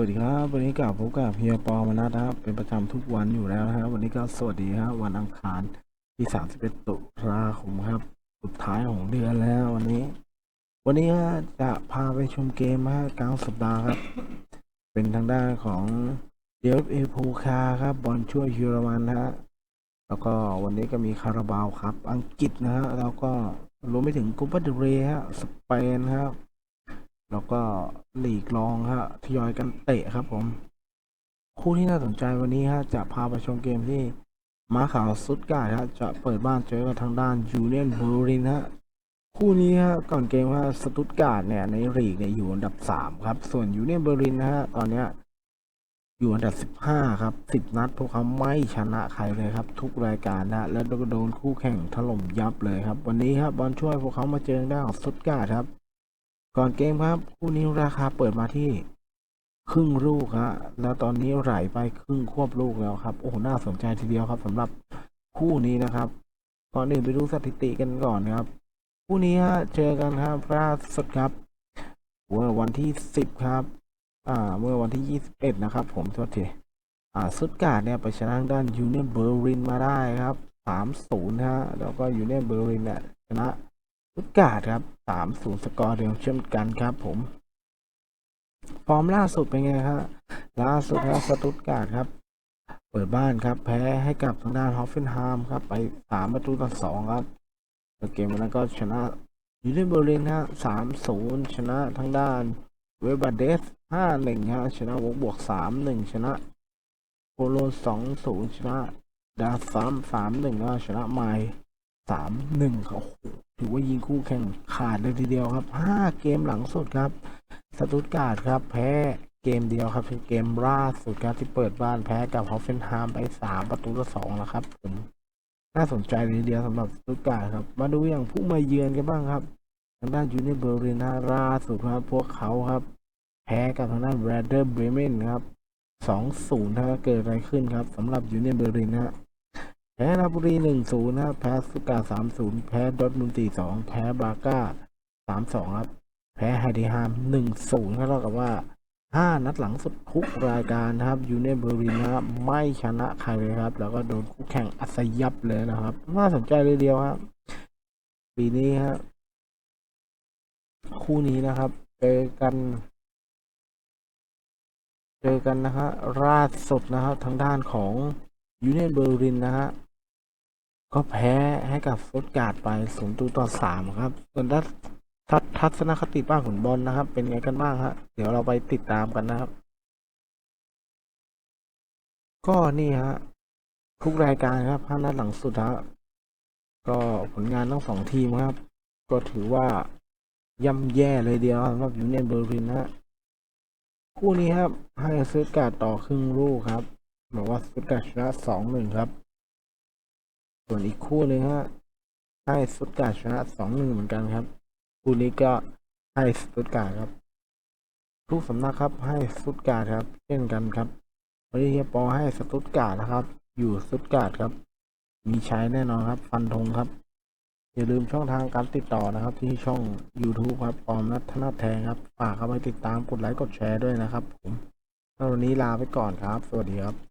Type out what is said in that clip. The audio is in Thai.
สวัสดีครับ วันนี้กับพบกับเฮียปอมานะครับ เป็นประจำทุกวันอยู่แล้วนะครับ วันนี้ก็สวัสดีครับวันอังคารที่31ตุลาคมครับ สุดท้ายของเดือนแล้ววันนี้ วันนี้จะพาไปชมเกมฮะกลางสัปดาห์ครับ เป็นทางด้านของเดฟเอพูคาครับบอลช่วยเยอรมันฮะแล้วก็วันนี้ก็มีคาราบาวครับ อังกฤษนะฮะแล้วก็รวมไปถึงกุปเปอร์เดเรฮะสเปนครับ แล้วก็หลีกรองฮะทยอยกันเตะครับผม คู่ที่น่าสนใจวันนี้ฮะจะพาไปชมเกมที่ม้าขาวซุดการ์ดฮะจะเปิดบ้านเจอกับทางด้านยูเนียนเบอร์ลินฮะคู่นี้ฮะก่อนเกมว่าสตุตการ์ดเนี่ยในลีกเนี่ยอยู่อันดับสามครับ ส่วนยูเนียนเบอร์ลินนะฮะตอนเนี้ยอยู่อันดับสิบห้าครับสิบนัด พวกเขาไม่ชนะใครเลยครับ ทุกรายการนะแล้วโดนคู่แข่งถล่มยับเลยครับ วันนี้ครับบอลช่วยพวกเขามาเจอได้านของซุดการ์ดครับ ก่อนเกมครับคู่นี้ราคาเปิดมาที่ครึ่งลูกฮะแล้วตอนนี้ไหลไปครึ่งควบลูกแล้วครับ โอ้โหน่าสนใจทีเดียวครับสำหรับคู่นี้นะครับ ก่อนอื่นไปดูสถิติกันก่อนครับ คู่นี้ฮะเจอกันครับล่าสุดครับเมื่อวันที่สิบครับ อ่า เมื่อวันที่ยี่สิบเอ็ดนะครับ ผมโทษทีอ่าสุดการ์ดเนี่ยไปชนะด้านยูเนียนเบอร์ลินมาได้ครับสามศูนย์ฮะแล้วก็ยูเนียนเบอร์ลินเนี่ยชนะ สุดการ์ดครับสามศูนย์สกอร์เดียวเช่นกันครับผมฟอร์มล่าสุดเป็นไงครับล่าสุดครับสตุตการ์ดครับ เปิดบ้านครับ แพ้ให้กับทางด้านฮอฟเฟนไฮม์ครับ ไปสามประตูต่อสองครับเกมวันนั้นก็ชนะยูเนเบอร์ลินฮะสามศูนย์ชนะทางด้านเวบาเดสห้าหนึ่งฮะชนะวกบวกสามหนึ่งชนะโปโลสองศูนย์ชนะดาซัมสามหนึ่งแล้วชนะไมล์สามหนึ่งเขา ถือว่ายิงคู่แข่งขาดเลยทีเดียวครับ 5 เกมหลังสุดครับสตุตการ์ดครับแพ้เกมเดียวครับเป็นเกมล่าสุดครับที่เปิดบ้านแพ้กับฮอฟเฟนไฮม์ไป 3 ประตูต่อ2แล้วครับผมน่าสนใจเลยทีเดียวสำหรับสตุตการ์ดครับ มาดูอย่างผู้มาเยือนกันบ้างครับทางด้านยูเนเบอร์ลินนะล่าสุดครับ พวกเขาครับ แพ้กับทางด้านแรดเดอร์เบรเมนครับ2-0ถ้าเกิดอะไรขึ้นครับสำหรับยูเนเบอร์ลินนะ แพ้นาบุรีหนึ่งศูนย์นะครับ แพ้สุกาสามศูนย์แพ้ดอทมุนด์สี่สองแพ้บาก้าสามสองครับ แพ้ไฮดีฮามหนึ่งศูนย์ก็เท่ากับว่าห้านัดหลังสุดทุกรายการนะครับยูเนเบอร์ลินนะครับไม่ชนะใครเลยครับ แล้วก็โดนคู่แข่งอัศยับเลยนะครับ น่าสนใจเลยเดียวครับ ปีนี้ครับ คู่นี้นะครับ เจอกัน เจอกันนะฮะราดสดนะครับ ทางด้านของยูเนียนเบอร์ลินนะฮะ ก็แพ้ให้กับฟุตการ์ดไปศูนย์ต่อสามครับ ส่วนด้านทัศทัศนคติบ้านขุนบอลนะครับ เป็นไงกันบ้างฮะเดี๋ยวเราไปติดตามกันนะครับ ก็นี่ฮะทุกรายการครับห้านัดหลังสุดฮะก็ผลงานทั้งสองทีมครับ ก็ถือว่าย่ำแย่เลยเดียวสำหรับยูเนียนเบอร์ลินนะฮะคู่นี้ครับให้ซื้อการ์ดต่อครึ่งลูกครับบอกว่าสุดการ์ดชนะสองหนึ่งครับ ส่วนอีกคู่หนึ่งฮะให้สุดการชนะสองหนึ่งเหมือนกันครับ คู่นี้ก็ให้สุดการครับ ทุกสำนักครับให้สุดการครับ เช่นกันครับวันนี้เฮียปอให้สตุตการ์ดนะครับ อยู่สุดการ์ดครับ มีใช้แน่นอนครับ ฟันธงครับ อย่าลืมช่องทางการติดต่อนะครับ ที่ช่อง YouTube ครับปอมนัทนาแทงครับฝากเข้าไปติดตามกดไลค์กดแชร์ด้วยนะครับ ผมวันนี้ลาไปก่อนครับ สวัสดีครับ